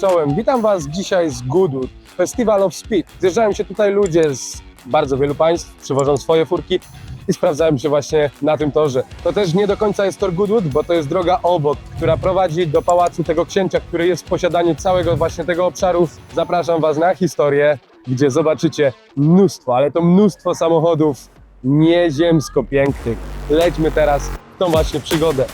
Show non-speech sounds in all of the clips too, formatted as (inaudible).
czołem. Witam Was dzisiaj z Goodwood, Festival of Speed. Zjeżdżają się tutaj ludzie z bardzo wielu państw, przywożą swoje furki i sprawdzają się właśnie na tym torze. To też nie do końca jest tor Goodwood, bo to jest droga obok, która prowadzi do pałacu tego księcia, który jest w posiadaniu całego właśnie tego obszaru. Zapraszam Was na historię, gdzie zobaczycie mnóstwo, ale to mnóstwo samochodów nieziemsko pięknych. Lećmy teraz w tą właśnie przygodę.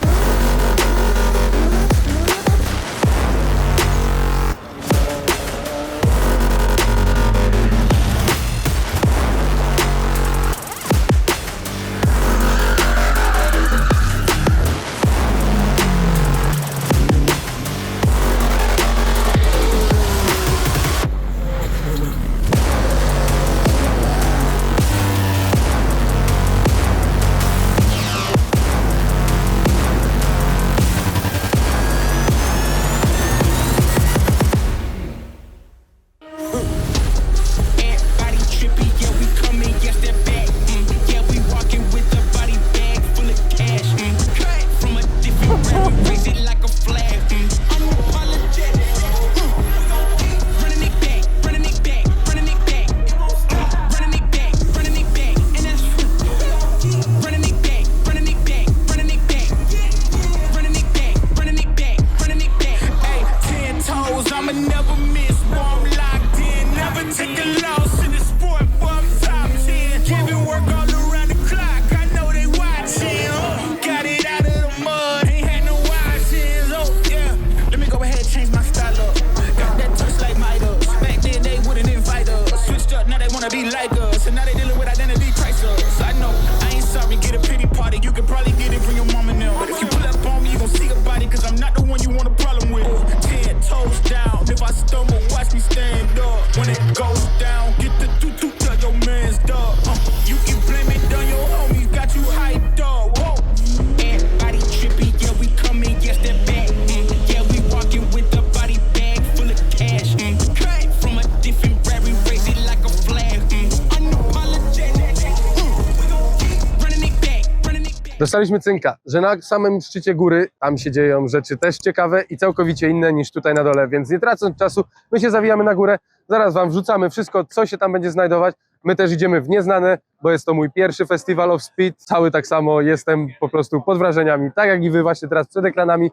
Dostaliśmy cynka, że na samym szczycie góry tam się dzieją rzeczy też ciekawe i całkowicie inne niż tutaj na dole, więc nie tracąc czasu, my się zawijamy na górę, zaraz Wam wrzucamy wszystko, co się tam będzie znajdować. My też idziemy w nieznane, bo jest to mój pierwszy Festival of Speed, cały tak samo, jestem po prostu pod wrażeniami, tak jak i Wy właśnie teraz przed ekranami,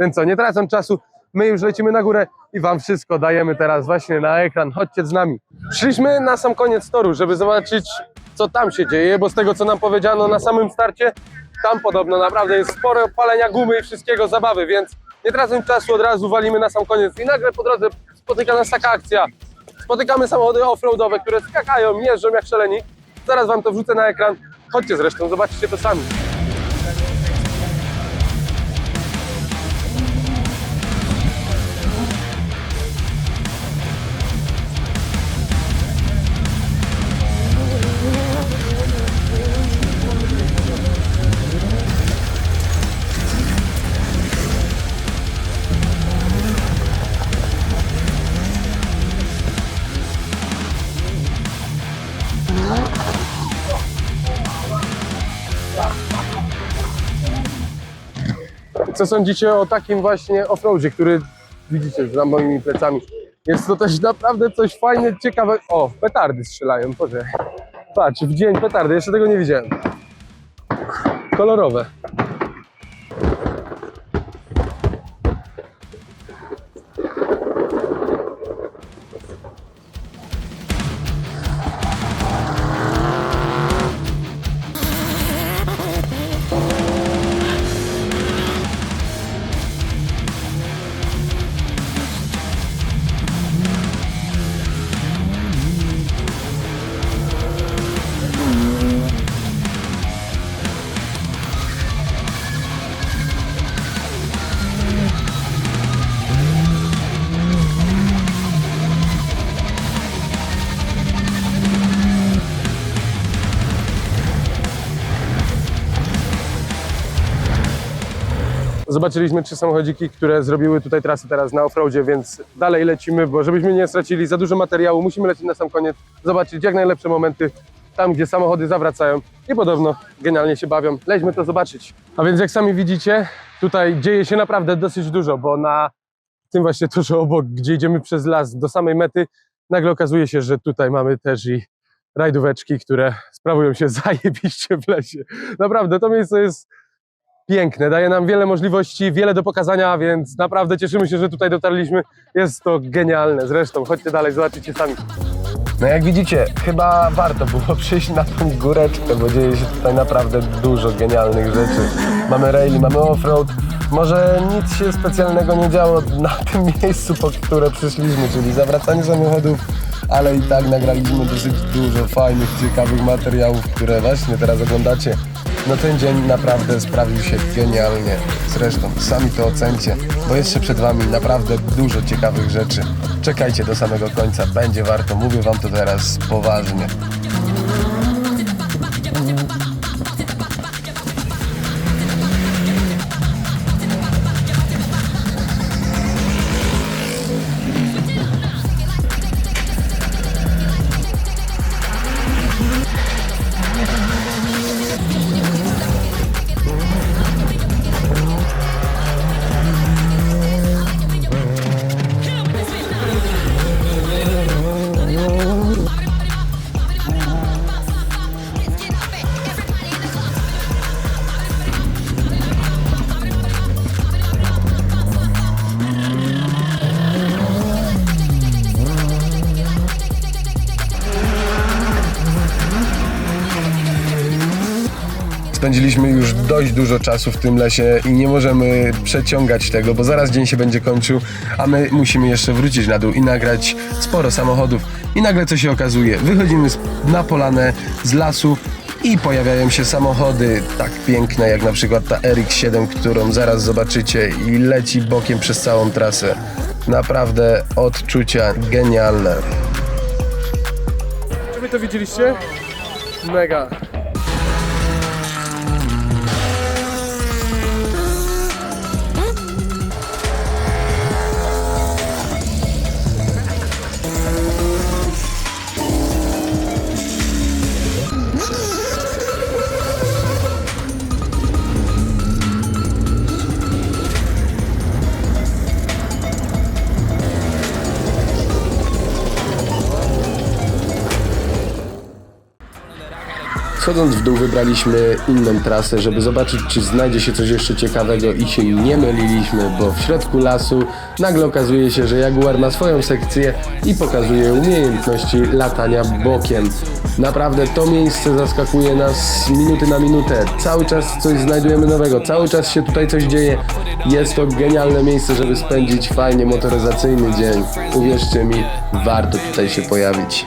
więc co, nie tracąc czasu, my już lecimy na górę i Wam wszystko dajemy teraz właśnie na ekran, chodźcie z nami. Przyszliśmy na sam koniec toru, żeby zobaczyć, co tam się dzieje, bo z tego, co nam powiedziano na samym starcie, tam podobno naprawdę jest sporo palenia gumy i wszystkiego zabawy, więc nie tracąc czasu od razu walimy na sam koniec i nagle po drodze spotyka nas taka akcja. Spotykamy samochody offroadowe, które skakają, jeżdżą jak szaleni. Zaraz wam to wrzucę na ekran. Chodźcie zresztą, zobaczcie to sami. Co sądzicie o takim właśnie offroadzie, który widzicie za moimi plecami? Jest to też naprawdę coś fajnie, ciekawe. O, petardy strzelają, Boże. Patrz, w dzień petardy, jeszcze tego nie widziałem. Kolorowe. Zobaczyliśmy trzy samochodziki, które zrobiły tutaj trasy teraz na offroadzie, więc dalej lecimy, bo żebyśmy nie stracili za dużo materiału, musimy lecieć na sam koniec, zobaczyć jak najlepsze momenty tam, gdzie samochody zawracają i podobno genialnie się bawią. Lećmy to zobaczyć. A więc jak sami widzicie, tutaj dzieje się naprawdę dosyć dużo, bo na tym właśnie tuż obok, gdzie idziemy przez las do samej mety, nagle okazuje się, że tutaj mamy też i rajdóweczki, które sprawują się (laughs) zajebiście w lesie. Naprawdę, to miejsce jest piękne, daje nam wiele możliwości, wiele do pokazania, więc naprawdę cieszymy się, że tutaj dotarliśmy. Jest to genialne. Zresztą, chodźcie dalej, zobaczycie sami. No jak widzicie, chyba warto było (laughs) przyjść na tą góreczkę, bo dzieje się tutaj naprawdę dużo genialnych rzeczy. Mamy raili, mamy offroad. Może nic się specjalnego nie działo na (laughs) tym miejscu, po które przyszliśmy, czyli zawracanie samochodów, ale i tak nagraliśmy dosyć dużo fajnych, ciekawych materiałów, które właśnie teraz oglądacie. No ten dzień naprawdę sprawił się genialnie. Zresztą sami to ocencie, bo jeszcze przed Wami naprawdę dużo ciekawych rzeczy. Czekajcie do samego końca, będzie warto, mówię Wam to teraz poważnie. Spędziliśmy już dość dużo czasu w tym lesie i nie możemy przeciągać tego, bo zaraz dzień się będzie kończył, a my musimy jeszcze wrócić na dół i nagrać sporo samochodów. I nagle co się okazuje? Wychodzimy na polanę z lasu i pojawiają się samochody tak piękne jak na przykład ta RX-7, którą zaraz zobaczycie i leci bokiem przez całą trasę. Naprawdę odczucia genialne. Czy wy to widzieliście? Mega. Schodząc w dół wybraliśmy inną trasę, żeby zobaczyć czy znajdzie się coś jeszcze ciekawego i się nie myliliśmy, bo w środku lasu nagle okazuje się, że Jaguar ma swoją sekcję i pokazuje umiejętności latania bokiem. Naprawdę to miejsce zaskakuje nas z minuty na minutę. Cały czas coś znajdujemy nowego, cały czas się tutaj coś dzieje. Jest to genialne miejsce, żeby spędzić fajnie motoryzacyjny dzień. Uwierzcie mi, warto tutaj się pojawić.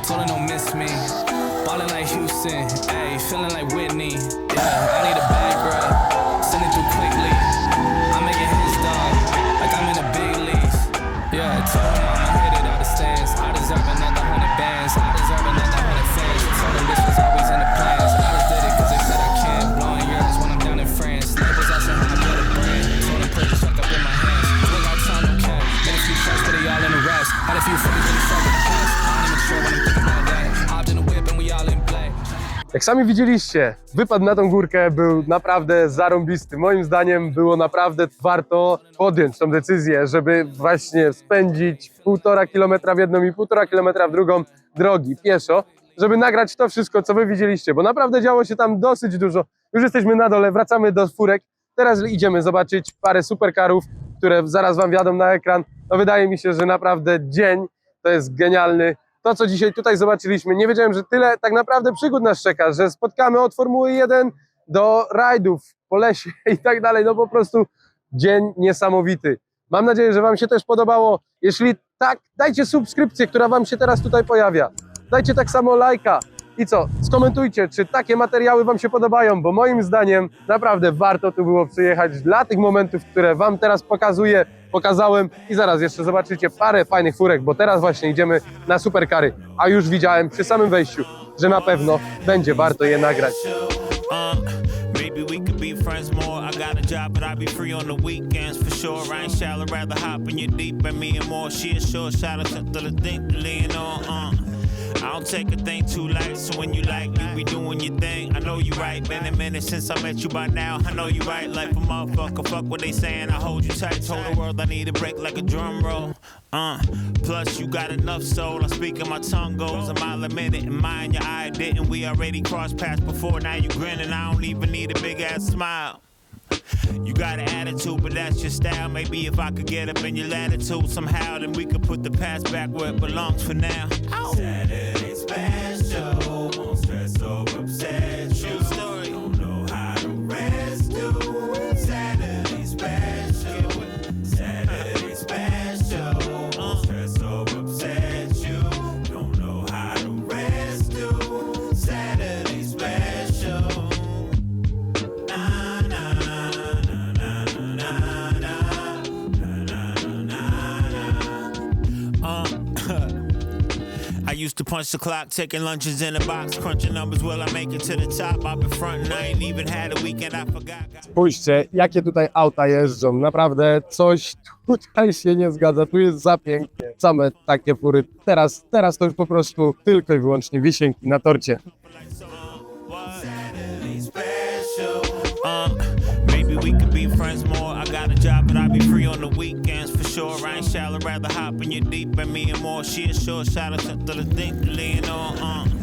Jak sami widzieliście, wypad na tą górkę był naprawdę zarąbisty. Moim zdaniem było naprawdę warto podjąć tą decyzję, żeby właśnie spędzić półtora kilometra w jedną i półtora kilometra w drugą drogi pieszo, żeby nagrać to wszystko, co wy widzieliście, bo naprawdę działo się tam dosyć dużo. Już jesteśmy na dole, wracamy do furek. Teraz idziemy zobaczyć parę superkarów, które zaraz wam wjadą na ekran. No wydaje mi się, że naprawdę dzień to jest genialny to, co dzisiaj tutaj zobaczyliśmy, nie wiedziałem, że tyle tak naprawdę przygód nas czeka, że spotkamy od Formuły 1 do rajdów po lesie (laughs) i tak dalej. No po prostu dzień niesamowity. Mam nadzieję, że Wam się też podobało. Jeśli tak, dajcie subskrypcję, która Wam się teraz tutaj pojawia. Dajcie tak samo lajka. I co? Skomentujcie, czy takie materiały Wam się podobają, bo moim zdaniem naprawdę warto tu było przyjechać dla tych momentów, które Wam teraz pokazuję, pokazałem i zaraz jeszcze zobaczycie parę fajnych furek, bo teraz właśnie idziemy na superkary, a już widziałem przy samym wejściu, że na pewno będzie warto je nagrać. Friends more. I got a job, but I'll be free on the weekends for sure. I ain't shallow, rather hop in your deep and me and more. She to the lean on. Uh. I don't take a thing too light, so when you like, you be doing your thing. I know you right, been a minute since I met you by now. I know you right, like a motherfucker. Fuck what they saying, I hold you tight. Told the world I need a break like a drum roll. Uh, plus you got enough soul. I speak and my tongue goes a mile a minute, and mine your eye didn't. We already crossed paths before, now you grinning. I don't even need a big ass smile. You got an attitude, but that's your style. Maybe if I could get up in your latitude somehow, then we could put the past back where it belongs for now. Saturday Uh, I used to punch the clock, taking lunches in a box, crunching numbers. Will I make it to the top? I've been frontin', I ain't even had a weekend. I forgot. Spójrzcie, jakie tutaj auta jeżdżą. Naprawdę coś tutaj się nie zgadza. Tu jest za pięknie. Same takie fury. Teraz, teraz to już po prostu tylko i wyłącznie wisienki na torcie. Uh, maybe we could be friends more. I got a job, be free on the weekends sure. I ain't shallow, rather hop in your deep and me and more. She a short shot of something to think lean on. Uh.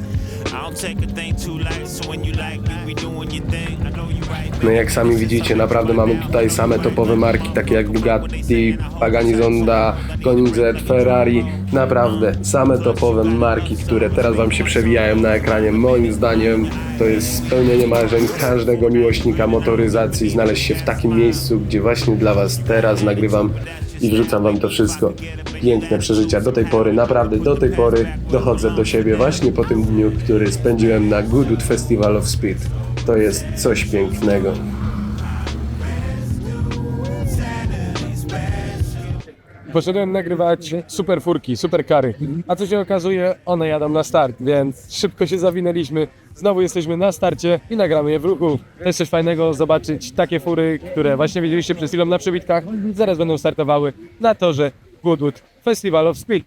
No jak sami widzicie, naprawdę mamy tutaj same topowe marki, takie jak Bugatti, Pagani Zonda, Koenigsegg, Ferrari. Naprawdę same topowe marki, które teraz Wam się przewijają na ekranie. Moim zdaniem to jest spełnienie marzeń każdego miłośnika motoryzacji, znaleźć się w takim miejscu, gdzie właśnie dla Was teraz nagrywam i wrzucam Wam to wszystko. Piękne przeżycia do tej pory, naprawdę do tej pory dochodzę do siebie właśnie po tym dniu, który spędziłem na Goodwood Festival of Speed. To jest coś pięknego. Poszedłem nagrywać super furki, super kary. A co się okazuje, one jadą na start, więc szybko się zawinęliśmy. Znowu jesteśmy na starcie i nagramy je w ruchu. Jest coś fajnego zobaczyć takie fury, które właśnie widzieliście przed chwilą na przebitkach. Zaraz będą startowały na torze Goodwood Festival of Speed.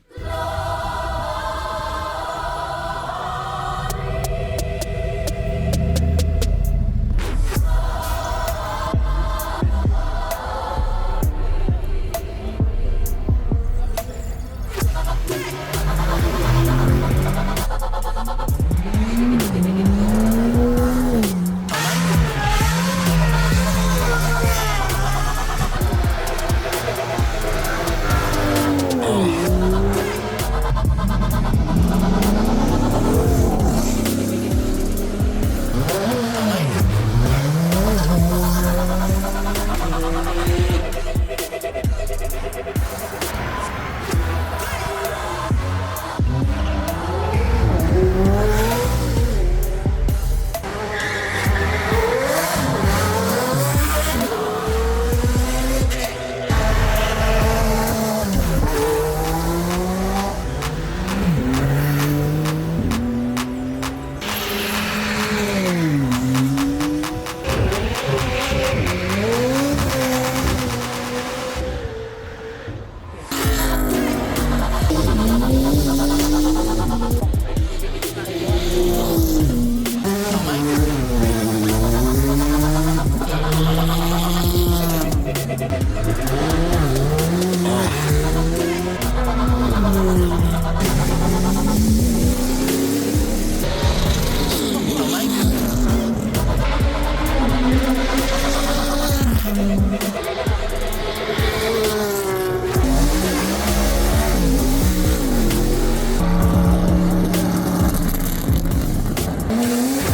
Mm-hmm.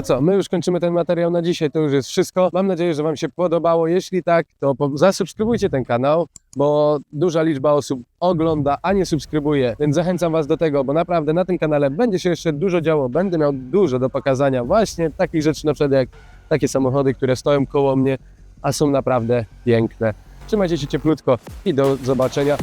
To co, my już kończymy ten materiał na dzisiaj, to już jest wszystko. Mam nadzieję, że Wam się podobało. Jeśli tak, to zasubskrybujcie ten kanał, bo duża liczba osób ogląda, a nie subskrybuje, więc zachęcam Was do tego, bo naprawdę na tym kanale będzie się jeszcze dużo działo. Będę miał dużo do pokazania właśnie takich rzeczy, na przykład jak takie samochody, które stoją koło mnie. a są naprawdę piękne. Trzymajcie się cieplutko i do zobaczenia.